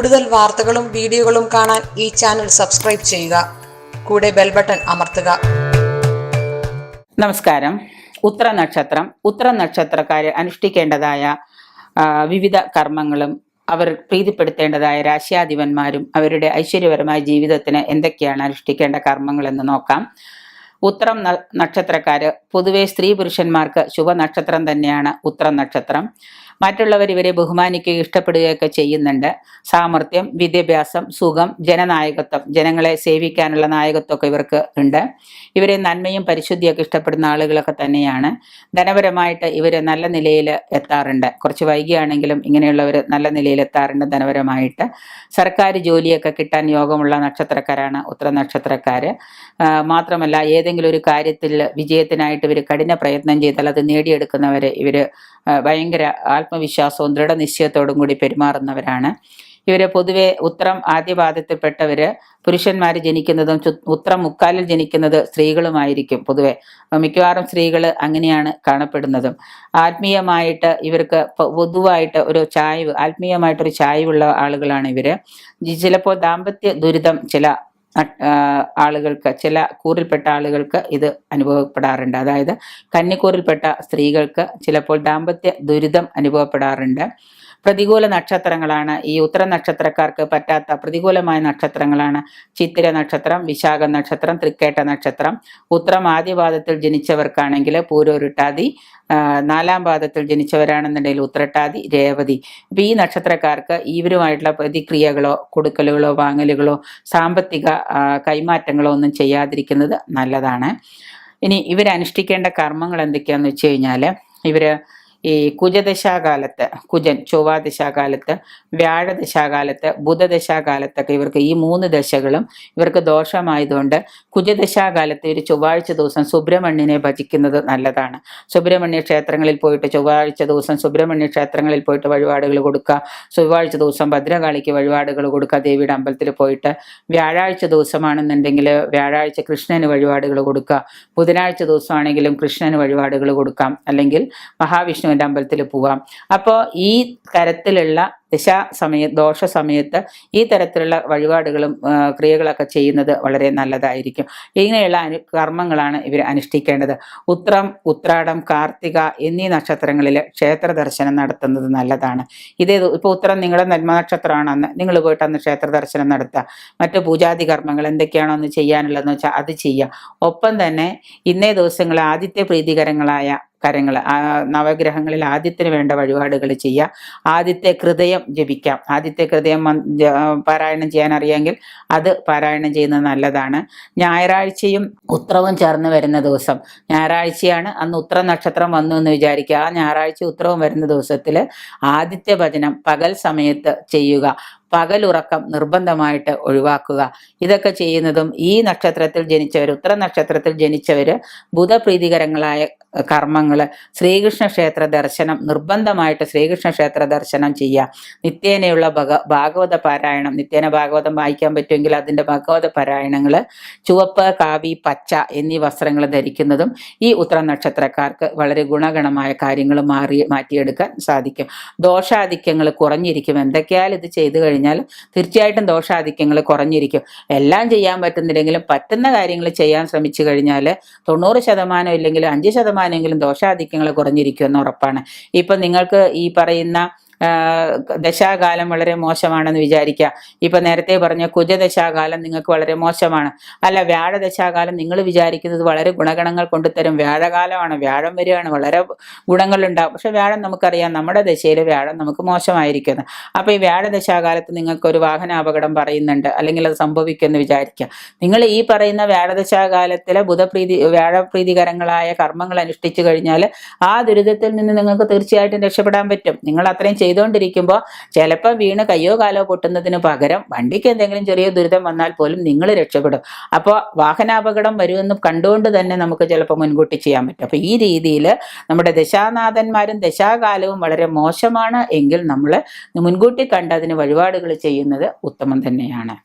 കൂടുതൽ വാർത്തകളും വീഡിയോകളും കാണാൻ ഈ ചാനൽ സബ്സ്ക്രൈബ് ചെയ്യുക. കൂടെ ബെൽ ബട്ടൺ അമർത്തുക. നമസ്കാരം. ഉത്തര നക്ഷത്രം. ഉത്തര നക്ഷത്രക്കാര് അനുഷ്ഠിക്കേണ്ടതായ വിവിധ കർമ്മങ്ങളും അവർ പ്രീതിപ്പെടുത്തേണ്ടതായ രാശ്യാധിപന്മാരും അവരുടെ ഐശ്വര്യപരമായ ജീവിതത്തിന് എന്തൊക്കെയാണ് അനുഷ്ഠിക്കേണ്ട കർമ്മങ്ങൾ എന്ന് നോക്കാം ഉത്തരം നക്ഷത്രക്കാര് പൊതുവെ സ്ത്രീ പുരുഷന്മാർക്ക് ശുഭനക്ഷത്രം തന്നെയാണ് ഉത്തരം നക്ഷത്രം. മറ്റുള്ളവർ ഇവരെ ബഹുമാനിക്കുകയും ഇഷ്ടപ്പെടുകയൊക്കെ ചെയ്യുന്നുണ്ട്. സാമർഥ്യം വിദ്യാഭ്യാസം സുഖം ജനനായകത്വം ജനങ്ങളെ സേവിക്കാനുള്ള നായകത്വമൊക്കെ ഇവർക്ക് ഉണ്ട്. ഇവരെ നന്മയും പരിശുദ്ധിയൊക്കെ ഇഷ്ടപ്പെടുന്ന ആളുകളൊക്കെ തന്നെയാണ്. ധനപരമായിട്ട് ഇവർ നല്ല നിലയിൽ എത്താറുണ്ട്. കുറച്ച് വൈകിയാണെങ്കിലും ഇങ്ങനെയുള്ളവർ നല്ല നിലയിൽ എത്താറുണ്ട് ധനപരമായിട്ട്. സർക്കാർ ജോലിയൊക്കെ കിട്ടാൻ യോഗമുള്ള നക്ഷത്രക്കാരാണ് ഉത്തര നക്ഷത്രക്കാർ മാത്രമല്ല ഏതെങ്കിലും ഒരു കാര്യത്തിൽ വിജയത്തിനായിട്ട് ഇവർ കഠിന പ്രയത്നം ചെയ്താൽ അത് നേടിയെടുക്കുന്നവരെ ഇവർ ഭയങ്കര ആത്മവിശ്വാസവും ദൃഢനിശ്ചയത്തോടും കൂടി പെരുമാറുന്നവരാണ്. ഇവരെ പൊതുവെ ഉത്തരം ആദ്യപാദത്തിൽപ്പെട്ടവര്. പുരുഷന്മാർ ജനിക്കുന്നതും ഉത്തരം മുക്കാലിൽ ജനിക്കുന്നത് സ്ത്രീകളുമായിരിക്കും പൊതുവെ. മിക്കവാറും സ്ത്രീകൾ അങ്ങനെയാണ് കാണപ്പെടുന്നതും. ആത്മീയമായിട്ട് ഇവർക്ക് പൊതുവായിട്ട് ഒരു ചായ്വ് ആത്മീയമായിട്ടൊരു ചായ്വുള്ള ആളുകളാണ് ഇവർ. ചിലപ്പോൾ ദാമ്പത്യ ദുരിതം ചില ആളുകൾക്ക് ചില കൂറിൽപ്പെട്ട ആളുകൾക്ക് ഇത് അനുഭവപ്പെടാറുണ്ട്. അതായത് കന്നിക്കൂറിൽപ്പെട്ട സ്ത്രീകൾക്ക് ചിലപ്പോൾ ദാമ്പത്യ ദുരിതം അനുഭവപ്പെടാറുണ്ട്. പ്രതികൂല നക്ഷത്രങ്ങളാണ്. ഈ ഉത്തര നക്ഷത്രക്കാർക്ക് പറ്റാത്ത പ്രതികൂലമായ നക്ഷത്രങ്ങളാണ്. ചിത്തിര നക്ഷത്രം വിശാഖ നക്ഷത്രം തൃക്കേട്ട നക്ഷത്രം. ഉത്തരം ആദ്യപാദത്തിൽ ജനിച്ചവർക്കാണെങ്കിൽ പൂരോരുട്ടാതി നാലാം പാദത്തിൽ ജനിച്ചവരാണെന്നുണ്ടെങ്കിൽ ഉത്രട്ടാതി രേവതി. അപ്പം ഈ നക്ഷത്രക്കാർക്ക് ഇവരുമായിട്ടുള്ള പ്രതിക്രിയകളോ കൊടുക്കലുകളോ വാങ്ങലുകളോ സാമ്പത്തിക കൈമാറ്റങ്ങളോ ഒന്നും ചെയ്യാതിരിക്കുന്നത് നല്ലതാണ്. ഇനി ഇവരനുഷ്ഠിക്കേണ്ട കർമ്മങ്ങൾ എന്തൊക്കെയാണെന്ന് വെച്ച് കഴിഞ്ഞാൽ ഇവർ ഈ കുജദശാകാലത്ത് കുജൻ ചൊവ്വാദശാകാലത്ത് വ്യാഴദശാകാലത്ത് ബുധദശാകാലത്തൊക്കെ ഇവർക്ക് ഈ മൂന്ന് ദശകളും ഇവർക്ക് ദോഷമായതുകൊണ്ട് കുജദശാകാലത്ത് ഒരു ചൊവ്വാഴ്ച ദിവസം സുബ്രഹ്മണ്യനെ ഭജിക്കുന്നത് നല്ലതാണ്. സുബ്രഹ്മണ്യ ക്ഷേത്രങ്ങളിൽ പോയിട്ട് ചൊവ്വാഴ്ച ദിവസം സുബ്രഹ്മണ്യ ക്ഷേത്രങ്ങളിൽ പോയിട്ട് വഴിപാടുകൾ കൊടുക്കുക. ചൊവ്വാഴ്ച ദിവസം ഭദ്രകാളിക്ക് വഴിപാടുകൾ കൊടുക്കുക. ദേവിയുടെ അമ്പലത്തിൽ പോയിട്ട് വ്യാഴാഴ്ച ദിവസമാണെന്നുണ്ടെങ്കിൽ വ്യാഴാഴ്ച കൃഷ്ണന് വഴിപാടുകൾ കൊടുക്കുക. ബുധനാഴ്ച ദിവസമാണെങ്കിലും കൃഷ്ണന് വഴിപാടുകൾ കൊടുക്കാം. അല്ലെങ്കിൽ മഹാവിഷ്ണുവിന്റെ അമ്പലത്തിൽ പോവാം. അപ്പോൾ ഈ തരത്തിലുള്ള ദശ സമയ ദോഷ സമയത്ത് ഈ തരത്തിലുള്ള വഴിപാടുകളും ക്രിയകളൊക്കെ ചെയ്യുന്നത് വളരെ നല്ലതായിരിക്കും. ഇങ്ങനെയുള്ള അനു കർമ്മങ്ങളാണ് ഇവർ അനുഷ്ഠിക്കേണ്ടത്. ഉത്രം ഉത്രാടം കാർത്തിക എന്നീ നക്ഷത്രങ്ങളിൽ ക്ഷേത്ര ദർശനം നടത്തുന്നത് നല്ലതാണ്. ഇതേ ഇപ്പോൾ ഉത്രം നിങ്ങളുടെ നന്മ നക്ഷത്രമാണ് അന്ന്. നിങ്ങൾ പോയിട്ട് അന്ന് ക്ഷേത്ര ദർശനം നടത്തുക മറ്റു പൂജാതി കർമ്മങ്ങൾ എന്തൊക്കെയാണോ ഒന്ന് ചെയ്യാനുള്ളതെന്ന് വെച്ചാൽ അത് ചെയ്യുക ഒപ്പം തന്നെ ഇന്നേ ദിവസങ്ങൾ ആദ്യത്തെ പ്രീതികരങ്ങളായ കാര്യങ്ങൾ നവഗ്രഹങ്ങളിൽ ആദ്യത്തിന് വേണ്ട വഴിപാടുകൾ ചെയ്യുക ആദ്യത്തെ ഹൃദയം ജപിക്കാം. ആദ്യത്തെ ഹൃദയം പാരായണം ചെയ്യാൻ അറിയാമെങ്കിൽ അത് പാരായണം ചെയ്യുന്നത് നല്ലതാണ്. ഞായറാഴ്ചയും ഉത്രവും ചേർന്ന് വരുന്ന ദിവസം. ഞായറാഴ്ചയാണ് അന്ന് ഉത്ര നക്ഷത്രം വന്നു എന്ന് വിചാരിക്കുക. ആ ഞായറാഴ്ച ഉത്രവും വരുന്ന ദിവസത്തിൽ ആദ്യത്തെ ഭജനം പകൽ സമയത്ത് ചെയ്യുക. പകലുറക്കം നിർബന്ധമായിട്ട് ഒഴിവാക്കുക. ഇതൊക്കെ ചെയ്യുന്നതും ഈ നക്ഷത്രത്തിൽ ജനിച്ചവർ ഉത്തര നക്ഷത്രത്തിൽ ജനിച്ചവർ ബുധപ്രീതികരങ്ങളായ കർമ്മങ്ങൾ ശ്രീകൃഷ്ണ ക്ഷേത്ര ദർശനം നിർബന്ധമായിട്ട് ശ്രീകൃഷ്ണ ക്ഷേത്ര ദർശനം ചെയ്യുക. നിത്യേനയുള്ള ഭഗ ഭാഗവത പാരായണം നിത്യേന ഭാഗവതം വായിക്കാൻ പറ്റുമെങ്കിൽ അതിന്റെ ഭാഗവത പാരായണങ്ങൾ ചുവപ്പ് കാവി പച്ച എന്നീ വസ്ത്രങ്ങൾ ധരിക്കുന്നതും ഈ ഉത്തര നക്ഷത്രക്കാർക്ക് വളരെ ഗുണഗണമായ കാര്യങ്ങൾ മാറി മാറ്റിയെടുക്കാൻ സാധിക്കും. ദോഷാധിക്യങ്ങൾ കുറഞ്ഞിരിക്കും. എന്തൊക്കെയാൽ ഇത് ചെയ്തു കഴിഞ്ഞാൽ തീർച്ചയായിട്ടും ദോഷാധിക്യങ്ങൾ കുറഞ്ഞിരിക്കും. എല്ലാം ചെയ്യാൻ പറ്റുന്നില്ലെങ്കിലും പറ്റുന്ന കാര്യങ്ങൾ ചെയ്യാൻ ശ്രമിച്ചു കഴിഞ്ഞാൽ തൊണ്ണൂറ് ശതമാനം ഇല്ലെങ്കിലും അഞ്ച് ശതമാനമെങ്കിലും ദോഷാധിക്യങ്ങൾ കുറഞ്ഞിരിക്കുമെന്ന് ഉറപ്പാണ്. ഇപ്പം നിങ്ങൾക്ക് ഈ പറയുന്ന ദശാകാലം വളരെ മോശമാണെന്ന് വിചാരിക്കുക. ഇപ്പൊ നേരത്തെ പറഞ്ഞ കുജദശാകാലം നിങ്ങൾക്ക് വളരെ മോശമാണ്. അല്ല വ്യാഴദശാകാലം നിങ്ങൾ വിചാരിക്കുന്നത് വളരെ ഗുണഗണങ്ങൾ കൊണ്ടുതരും. വ്യാഴകാലമാണ് വ്യാഴം വരികയാണ് വളരെ ഗുണങ്ങളുണ്ടാവും. പക്ഷെ വ്യാഴം നമുക്കറിയാം നമ്മുടെ ദശയിൽ വ്യാഴം നമുക്ക് മോശമായിരിക്കുന്നത് അപ്പൊ ഈ വ്യാഴദശാകാലത്ത് നിങ്ങൾക്ക് ഒരു വാഹന അപകടം പറയുന്നുണ്ട് അല്ലെങ്കിൽ അത് സംഭവിക്കുമെന്ന് വിചാരിക്കുക. നിങ്ങൾ ഈ പറയുന്ന വ്യാഴദശാകാലത്തിലെ ബുധപ്രീതി വ്യാഴപ്രീതികരങ്ങളായ കർമ്മങ്ങൾ അനുഷ്ഠിച്ചു കഴിഞ്ഞാൽ ആ ദുരിതത്തിൽ നിന്ന് നിങ്ങൾക്ക് തീർച്ചയായിട്ടും രക്ഷപ്പെടാൻ പറ്റും. നിങ്ങൾ അത്രയും ചെയ്തുകൊണ്ടിരിക്കുമ്പോൾ ചിലപ്പോൾ വീണ് കയ്യോ കാലോ പൊട്ടുന്നതിന് പകരം വണ്ടിക്ക് എന്തെങ്കിലും ചെറിയ ദുരിതം വന്നാൽ പോലും നിങ്ങൾ രക്ഷപ്പെടും. അപ്പോൾ വാഹനാപകടം വരുമെന്ന് കണ്ടുകൊണ്ട് തന്നെ നമുക്ക് ചിലപ്പോൾ മുൻകൂട്ടി ചെയ്യാൻ പറ്റും. അപ്പോൾ ഈ രീതിയിൽ നമ്മുടെ ദശാനാഥന്മാരും ദശാകാലവും വളരെ മോശമാണ് എങ്കിൽ നമ്മൾ മുൻകൂട്ടി കണ്ട് അതിന് വഴിപാടുകൾ ചെയ്യുന്നത് ഉത്തമം തന്നെയാണ്.